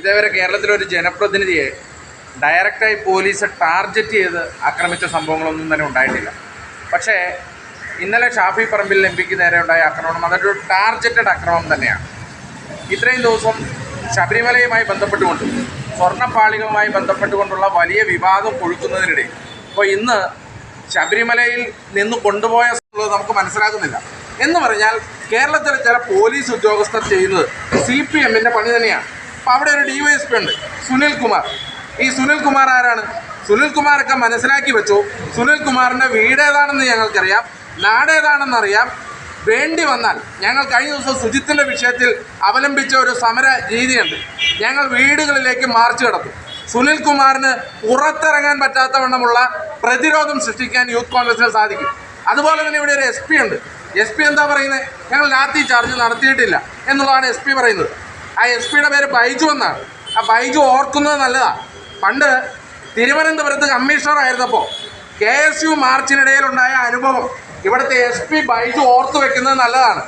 ഇതേവരെ കേരളത്തിലെ ഒരു ജനപ്രതിനിധിയെ ഡയറക്റ്റായി പോലീസ് ടാർഗറ്റ് ചെയ്ത് ആക്രമിച്ച സംഭവങ്ങളൊന്നും തന്നെ ഉണ്ടായിട്ടില്ല. പക്ഷേ ഇന്നലെ ഷാഫി പറമ്പിൽ എം പിക്ക് നേരെ ഉണ്ടായ ആക്രമണം അതൊരു ടാർഗറ്റഡ് ആക്രമണം തന്നെയാണ്. ഇത്രയും ദിവസം ശബരിമലയുമായി ബന്ധപ്പെട്ടുകൊണ്ട് സ്വർണപ്പാളികളുമായി ബന്ധപ്പെട്ടുകൊണ്ടുള്ള വലിയ വിവാദം കൊഴുക്കുന്നതിനിടെ ഇപ്പോൾ ഇന്ന് ശബരിമലയിൽ നിന്ന് കൊണ്ടുപോയ നമുക്ക് മനസ്സിലാകുന്നില്ല. എന്ന് പറഞ്ഞാൽ കേരളത്തിലെ ചില പോലീസ് ഉദ്യോഗസ്ഥർ ചെയ്യുന്നത് സി പി എമ്മിന്റെ പണി തന്നെയാണ്. അപ്പോൾ അവിടെ ഒരു ഡിവൈഎസ്പി ഉണ്ട്. സുനിൽ കുമാർ. ഈ സുനിൽ കുമാർ ആരാണ്? സുനിൽ കുമാറൊക്കെ മനസ്സിലാക്കി വെച്ചു. സുനിൽ കുമാറിന്റെ വീട് ഏതാണെന്ന് ഞങ്ങൾക്കറിയാം. നാടേതാണെന്നറിയാം വേണ്ടി വന്നാൽ ഞങ്ങൾ കഴിഞ്ഞ ദിവസം ശുചിത്വന്റെ വിഷയത്തിൽ അവലംബിച്ച ഒരു സമര രീതിയുണ്ട്. ഞങ്ങൾ വീടുകളിലേക്ക് മാർച്ച് കിടത്തും. സുനിൽ കുമാറിന് പുറത്തിറങ്ങാൻ പറ്റാത്തവണ്ണമുള്ള പ്രതിരോധം സൃഷ്ടിക്കാൻ യൂത്ത് കോൺഗ്രസിന് സാധിക്കും. അതുപോലെ തന്നെ ഇവിടെ ഒരു എസ് ഉണ്ട്. എസ് എന്താ പറയുന്നത് ഞങ്ങൾ ലാത്തി ചാർജ് നടത്തിയിട്ടില്ല എന്നുള്ളതാണ് എസ് പറയുന്നത്. ആ എസ് പിയുടെ പേര് ബൈജു എന്നാണ്. ആ ബൈജു ഓർക്കുന്നത് നല്ലതാണ് പണ്ട് തിരുവനന്തപുരത്ത് കമ്മീഷണർ ആയിരുന്നപ്പോൾ കെ എസ് യു മാർച്ചിനിടയിലുണ്ടായ അനുഭവം. ഇവിടുത്തെ എസ് പി ബൈജു ഓർത്തു വെക്കുന്നത് നല്ലതാണ്.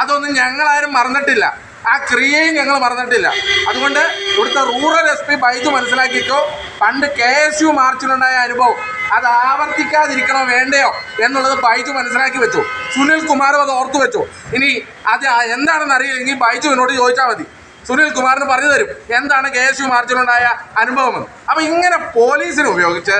അതൊന്നും ഞങ്ങളാരും മറന്നിട്ടില്ല. ആ ക്രിയയും ഞങ്ങൾ മറന്നിട്ടില്ല. അതുകൊണ്ട് ഇവിടുത്തെ റൂറൽ എസ് പി ബൈജു മനസ്സിലാക്കിക്കോ. പണ്ട് കെ എസ് യു മാർച്ചിലുണ്ടായ അനുഭവം. അത് ആവർത്തിക്കാതിരിക്കണോ വേണ്ടയോ എന്നുള്ളത് ബൈജു മനസ്സിലാക്കി വെച്ചു. സുനിൽ കുമാറും അത് ഓർത്തു വെച്ചു. ഇനി അത് എന്താണെന്ന് അറിയില്ലെങ്കിൽ ബൈജുവിനോട് ചോദിച്ചാൽ മതി. സുനിൽ കുമാറിന് പറഞ്ഞു തരും. എന്താണ് കെ എസ് യു മാർച്ചിലുണ്ടായ അനുഭവം അപ്പം ഇങ്ങനെ പോലീസിനെ ഉപയോഗിച്ച്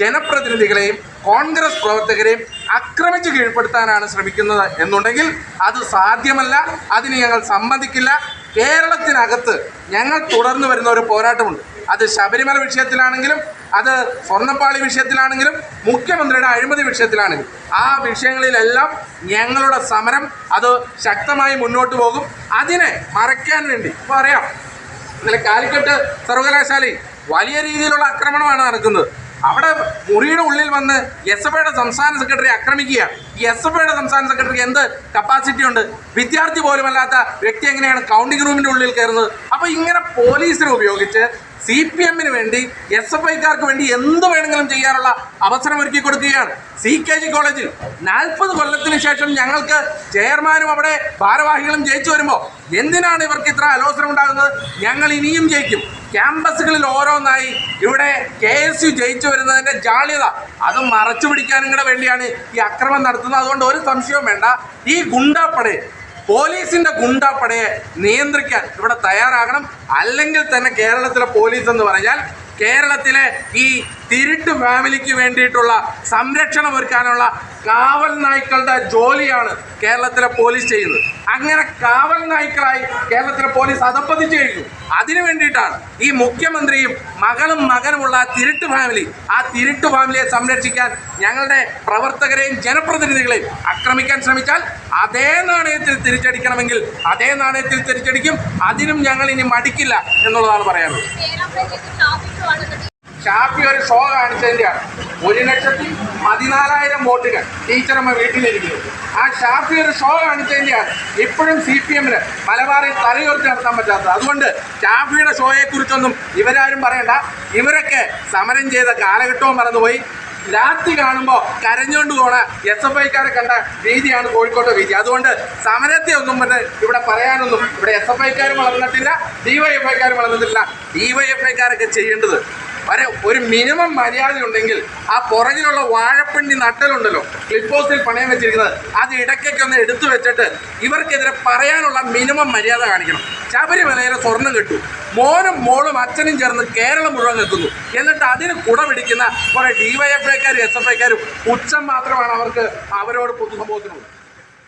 ജനപ്രതിനിധികളെയും കോൺഗ്രസ് പ്രവർത്തകരെയും ആക്രമിച്ച് കീഴ്പ്പെടുത്താനാണ് ശ്രമിക്കുന്നത് എന്നുണ്ടെങ്കിൽ അത് സാധ്യമല്ല. അതിന് ഞങ്ങൾ സമ്മതിക്കില്ല. കേരളത്തിനകത്ത് ഞങ്ങൾ തുടർന്നു വരുന്ന ഒരു പോരാട്ടമുണ്ട്. അത് ശബരിമല വിഷയത്തിലാണെങ്കിലും അത് സ്വർണപ്പാളി വിഷയത്തിലാണെങ്കിലും മുഖ്യമന്ത്രിയുടെ അഴിമതി വിഷയത്തിലാണെങ്കിലും. ആ വിഷയങ്ങളിലെല്ലാം ഞങ്ങളുടെ സമരം അത് ശക്തമായി മുന്നോട്ട് പോകും. അതിനെ മറയ്ക്കാൻ വേണ്ടി ഇപ്പോൾ അറിയാം. ഇന്നലെ കാലിക്കറ്റ് സർവകലാശാലയിൽ വലിയ രീതിയിലുള്ള ആക്രമണമാണ് നടക്കുന്നത്. അവിടെ മുറിയുടെ ഉള്ളിൽ വന്ന് എസ് എഫ് ഐയുടെ സംസ്ഥാന സെക്രട്ടറി ആക്രമിക്കുക. ഈ എസ് എഫ് ഐയുടെ സംസ്ഥാന സെക്രട്ടറി എന്ത് കപ്പാസിറ്റി ഉണ്ട്? വിദ്യാർത്ഥി പോലുമല്ലാത്ത വ്യക്തി എങ്ങനെയാണ് കൗണ്ടിംഗ് റൂമിന്റെ ഉള്ളിൽ കയറുന്നത്? അപ്പോൾ ഇങ്ങനെ പോലീസിനെ ഉപയോഗിച്ച് സി പി എമ്മിന് വേണ്ടി എസ് എഫ് ഐക്കാർക്ക് വേണ്ടി എന്ത് വേണമെങ്കിലും ചെയ്യാനുള്ള അവസരം ഒരുക്കി കൊടുക്കുകയാണ്. സി കെ ജി കോളേജിൽ നാൽപ്പത് കൊല്ലത്തിന് ശേഷം ഞങ്ങൾക്ക് ചെയർമാനും അവിടെ ഭാരവാഹികളും ജയിച്ചു വരുമ്പോൾ എന്തിനാണ് ഇവർക്ക് ഇത്ര അലോസരം ഉണ്ടാകുന്നത്? ഞങ്ങൾ ഇനിയും ജയിക്കും. ക്യാമ്പസുകളിൽ ഓരോന്നായി. ഇവിടെ കെ എസ് യു ജയിച്ചു വരുന്നതിന്റെ ജാള്യത. അത് മറച്ചു പിടിക്കാനും കൂടെ വേണ്ടിയാണ് ഈ അക്രമം നടത്തുന്നത്. അതുകൊണ്ട് ഒരു സംശയവും വേണ്ട. ഈ ഗുണ്ടാപ്പടയെ പോലീസിന്റെ ഗുണ്ടാപ്പടയെ നിയന്ത്രിക്കാൻ ഇവിടെ തയ്യാറാകണം. അല്ലെങ്കിൽ തന്നെ കേരളത്തിലെ പോലീസ് എന്ന് പറഞ്ഞാൽ കേരളത്തിലെ ഈ തിരുട്ട് ഫാമിലിക്ക് വേണ്ടിയിട്ടുള്ള സംരക്ഷണം ഒരുക്കാനുള്ള കാവൽ നായ്ക്കളുടെ ജോലിയാണ് കേരളത്തിലെ പോലീസ് ചെയ്യുന്നത്. അങ്ങനെ കാവൽ നായ്ക്കളായി കേരളത്തിലെ പോലീസ് അതപ്പതിച്ചു കഴിഞ്ഞു. അതിനു വേണ്ടിയിട്ടാണ് ഈ മുഖ്യമന്ത്രിയും മകളും മകനുമുള്ള ആ തിരുട്ട് ഫാമിലി ആ തിരുട്ട് ഫാമിലിയെ സംരക്ഷിക്കാൻ ഞങ്ങളുടെ പ്രവർത്തകരെയും ജനപ്രതിനിധികളെയും ആക്രമിക്കാൻ ശ്രമിച്ചാൽ അതേ നാണയത്തിൽ തിരിച്ചടിക്കണമെങ്കിൽ അതേ നാണയത്തിൽ തിരിച്ചടിക്കും. അതിനും ഞങ്ങൾ ഇനി മടിക്കില്ല എന്നുള്ളതാണ് പറയാനുള്ളത്. ഷാപ്പി ഒരു ഷോ കാണിച്ചതിന്റെയാണ് ഒരു ലക്ഷത്തി പതിനാലായിരം വോട്ടുകൾ ടീച്ചറമ്മ വീട്ടിലിരിക്കുന്നു. ആ ഷാപ്പി ഒരു ഷോ കാണിച്ചതിന്റെയാണ് ഇപ്പോഴും സി പി എമ്മിന് മലബാറിൽ തലയുയർത്തി നടത്താൻ പറ്റാത്തത്. അതുകൊണ്ട് ഷാഫിയുടെ ഷോയെക്കുറിച്ചൊന്നും ഇവരാരും പറയണ്ട. ഇവരൊക്കെ സമരം ചെയ്ത കാലഘട്ടവും മറന്നുപോയി. ലാത്തി കാണുമ്പോൾ കരഞ്ഞുകൊണ്ട് പോണ എസ് എഫ് ഐക്കാരെ കണ്ട രീതിയാണ് കോഴിക്കോട്ടെ വീതി അതുകൊണ്ട് സമരത്തെ ഒന്നും പറഞ്ഞ് ഇവിടെ പറയാനൊന്നും ഇവിടെ എസ് എഫ് ഐക്കാരും വളർന്നിട്ടില്ല ഡി വൈ എഫ് ഐക്കാരും വളർന്നിട്ടില്ല. ഡി വൈ എഫ് ഐക്കാരൊക്കെ ചെയ്യേണ്ടത് വരെ ഒരു മിനിമം മര്യാദ ഉണ്ടെങ്കിൽ ആ പുറകിലുള്ള വാഴപ്പിണ്ടി നട്ടലുണ്ടല്ലോ ക്ലിപ്പ് ഹൗസിൽ പണയം വെച്ചിരിക്കുന്നത് അത് ഇടയ്ക്കൊക്കെ ഒന്ന് എടുത്തു വെച്ചിട്ട് ഇവർക്കെതിരെ പറയാനുള്ള മിനിമം മര്യാദ കാണിക്കണം. ശബരിമലയിലെ സ്വർണം കിട്ടു. മോനും മോളും അച്ഛനും ചേർന്ന് കേരളം മുഴുവൻ നിൽക്കുന്നു എന്നിട്ട് അതിന് കുടമിടിക്കുന്ന കുറേ ഡി വൈ എഫ് ഐക്കാരും എസ് എഫ് ഐക്കാരും ഉച്ചം മാത്രമാണ് അവർക്ക് അവരോട് പൊതുസമൂഹത്തിനുള്ളത്